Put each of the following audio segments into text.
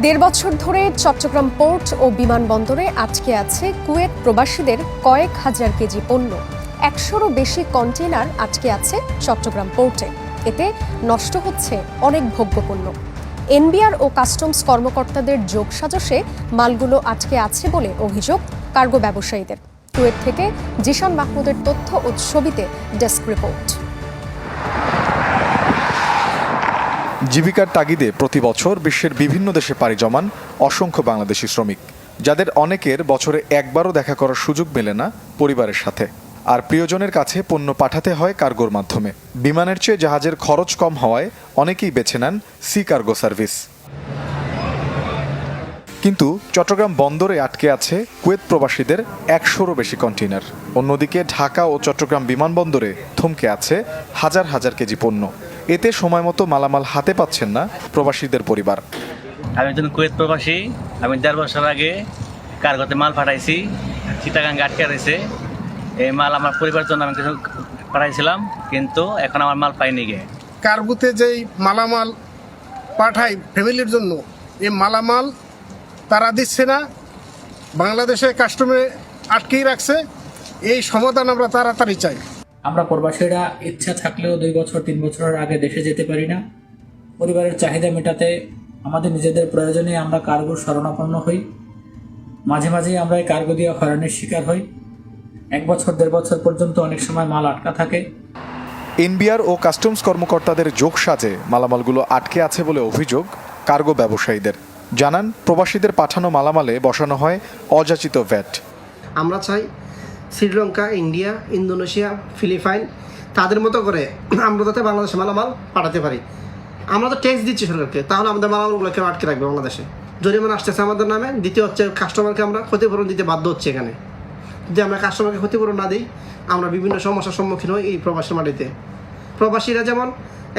দেড় বছর ধরে চট্টগ্রাম পোর্ট ও বিমানবন্দরে আটকে আছে কুয়েত প্রবাসীদের কয়েক হাজার কেজি পণ্য। একশোরও বেশি কন্টেনার আটকে আছে চট্টগ্রাম পোর্টে। এতে নষ্ট হচ্ছে অনেক ভোগ্যপণ্য এনবিআর ও কাস্টমস কর্মকর্তাদের যোগসাজশে মালগুলো আটকে আছে বলে অভিযোগ কার্গো ব্যবসায়ীদের। কুয়েত থেকে জিশান মাহমুদের তথ্য ও ছবিতে ডেস্ক রিপোর্ট। জীবিকার তাগিদে প্রতি বছর বিশ্বের বিভিন্ন দেশে পাড়ি জমান অসংখ্য বাংলাদেশি শ্রমিক, যাদের অনেকের বছরে একবারও দেখা করার সুযোগ মেলে না পরিবারের সাথে। আর প্রিয়জনের কাছে পণ্য পাঠাতে হয় কার্গোর মাধ্যমে। বিমানের চেয়ে জাহাজের খরচ কম হওয়ায় অনেকেই বেছে নেন সি কার্গো সার্ভিস। কিন্তু চট্টগ্রাম বন্দরে আটকে আছে কুয়েত প্রবাসীদের একশোরও বেশি কন্টেইনার। অন্যদিকে ঢাকা ও চট্টগ্রাম বিমানবন্দরে থমকে আছে হাজার হাজার কেজি পণ্য। এতে সময় মতো মালামাল হাতে পাচ্ছেন না প্রবাসীদের পরিবার। আমি একজন কুয়েত প্রবাসী। আমি দেড় বছর আগে কার্গোতে মাল পাঠাইছি চিটাগাং আটকে রয়েছে এই মাল আমার পরিবারের জন্য আমি কিছু পাঠাইছিলাম কিন্তু এখন আমার মাল পাইনি গে। কার্গুতে যেই মালামাল পাঠায় ফ্যামিলির জন্য এই মালামাল তারা দিচ্ছে না বাংলাদেশে কাস্টমে আটকেই রাখছে এই সমাধান আমরা তাড়াতাড়ি চাই। আমরা প্রবাসীরা ইচ্ছা থাকলেও দুই বছর তিন বছরের আগে দেশে যেতে পারি না। পরিবারের চাহিদা মেটাতে আমাদের নিজেদের প্রয়োজনে আমরা কার্গোর শরণাপন্ন হই। মাঝে মাঝেই আমরা এই কার্গো দিয়ে হয়রানির শিকার হই। এক বছর দেড় বছর পর্যন্ত অনেক সময় মাল আটকা থাকে। এনবিআর ও কাস্টমস কর্মকর্তাদের যোগ সাজে মালামালগুলো আটকে আছে বলে অভিযোগ কার্গো ব্যবসায়ীদের। জানান প্রবাসীদের পাঠানো মালামালে বসানো হয় অযাচিত ভ্যাট। আমরা চাই শ্রীলঙ্কা, ইন্ডিয়া, ইন্দোনেশিয়া, ফিলিপাইন, তাদের মতো করে আমরা যাতে বাংলাদেশে মালামাল পাঠাতে পারি। আমরা তো ট্যাক্স দিচ্ছি সরকারকে তাহলে আমাদের মালামালগুলো কেউ আটকে রাখবে বাংলাদেশে। জরিমানা আসতেছে আমাদের নামে, দ্বিতীয় হচ্ছে কাস্টমারকে আমরা ক্ষতিপূরণ দিতে বাধ্য হচ্ছে এখানে। যদি আমরা কাস্টমারকে ক্ষতিপূরণ না দিই, আমরা বিভিন্ন সমস্যার সম্মুখীন হই এই প্রবাসী মাটিতে। প্রবাসীরা যেমন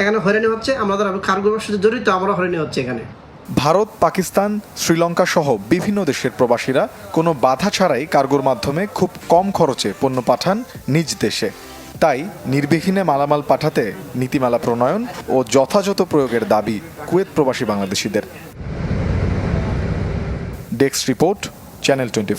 এখানে হয়রানি হচ্ছে, আমাদের কার্গো ব্যবসার সাথে জড়িত আমরা হয়রানি হচ্ছে এখানে। ভারত, পাকিস্তান, শ্রীলঙ্কা সহ বিভিন্ন দেশের প্রবাসীরা কোনো বাধা ছাড়াই কার্গোর মাধ্যমে খুব কম খরচে পণ্য পাঠান নিজ দেশে। তাই নির্বিঘ্নে মালামাল পাঠাতে নীতিমালা প্রণয়ন ও যথাযথ প্রয়োগের দাবি কুয়েত প্রবাসী বাংলাদেশিদের। Desk report, channel twenty